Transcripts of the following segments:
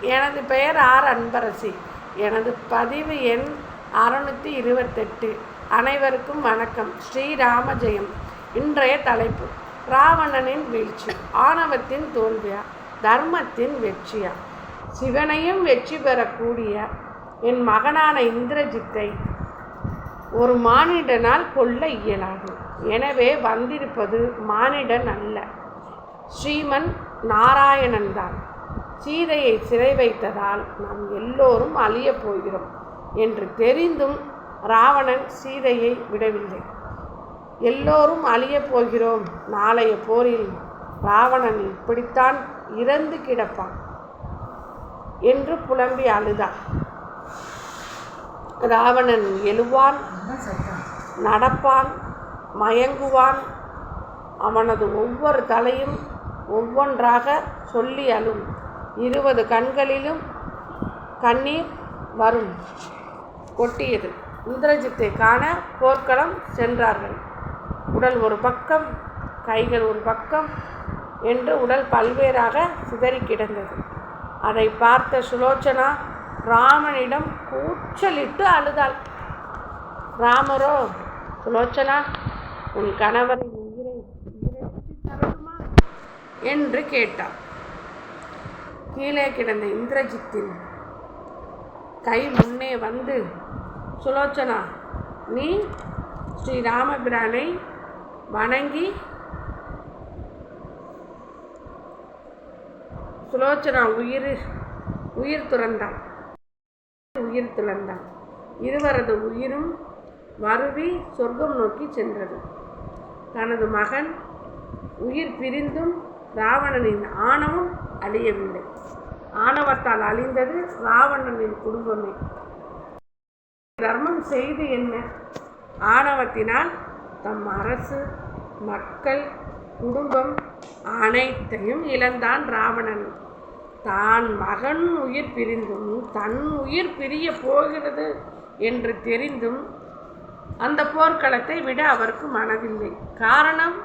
எனது பெயர் ஆர் அன்பரசி. எனது பதிவு எண் அறுநூற்றி இருபத்தெட்டு. அனைவருக்கும் வணக்கம். ஸ்ரீராம ஜெயம் இன்றைய தலைப்பு. ராவணனின் வீழ்ச்சி. ஆணவத்தின் தோல்வியா? தர்மத்தின் வெற்றியா? சிவனையும் வெற்றி பெறக்கூடிய என் மகனான இந்திரஜித்தை ஒரு மானிடனால் கொல்ல இயலாது. எனவே வந்திருப்பது மானிடன் அல்ல. ஸ்ரீமன் நாராயணன் தான் சீதையை சிறை வைத்ததால் நாம் எல்லோரும் அழியப் போகிறோம் என்று தெரிந்தும் ராவணன் சீதையை விடவில்லை. எல்லோரும் அழியப் போகிறோம். நாளைய போரில் ராவணன் இப்படித்தான் இறந்து கிடப்பான் என்று புலம்பி அழுதான் ராவணன் எழுவான் நடப்பான் மயங்குவான். அவனது ஒவ்வொரு தலையும் ஒவ்வொன்றாக சொல்லி அழும். இருபது கண்களிலும் கண்ணீர் வரும். கொட்டியது. இந்திரஜித்தை காண போர்க்களம் சென்றார்கள். உடல் ஒரு பக்கம் கைகள் ஒரு பக்கம் என்று உடல் பல்வேறாக சிதறி கிடந்தது. அதை பார்த்த சுலோச்சனா ராமனிடம் கூச்சலிட்டு அழுதாள். ராமரோ சுலோச்சனா உன் கணவரின் உயிரை உயிரை தரட்டுமா? என்று கேட்டார் கீழே கிடந்த இந்திரஜித்தின் கை முன்னே வந்து சுலோச்சனா நீ ஸ்ரீ ராமபிரானை வணங்கி சுலோச்சனா உயிர் உயிர் துறந்தாள் உயிர் துறந்தான். இருவரது உயிரும் வருவி சொர்க்கம் நோக்கி சென்றது. தனது மகன் உயிர் பிரிந்தும் ராவணனின் ஆணவம் அழியவில்லை. ஆணவத்தால் அழிந்தது ராவணனின் குடும்பமே. தர்மம் செய்து என்ன? ஆணவத்தினால் தம் அரசு மக்கள் குடும்பம் அனைத்தையும் இழந்தான் ராவணன். தான் மகன் உயிர் பிரிந்தும் தன் உயிர் பிரிய போகிறது என்று தெரிந்தும் அந்த போர்க்களத்தை விட அவருக்கு மனதில்லை. காரணம்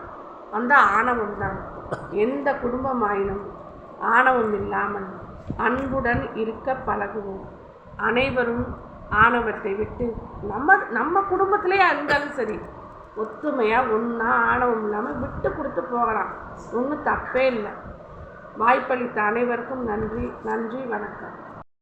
அந்த ஆணவம்தான். எந்த குடும்பமாயினும் ஆணவம் இல்லாமல் அன்புடன் இருக்க பழகுவோம். அனைவரும் ஆணவத்தை விட்டு நம்ம நம்ம குடும்பத்திலே இருந்தாலும் சரி ஒத்துமையாக ஒன்றா ஆணவம் இல்லாமல் விட்டு கொடுத்து போகலாம். ஒன்றும் தப்பே இல்லை. வாய்ப்பளித்த அனைவருக்கும் நன்றி நன்றி வணக்கம்.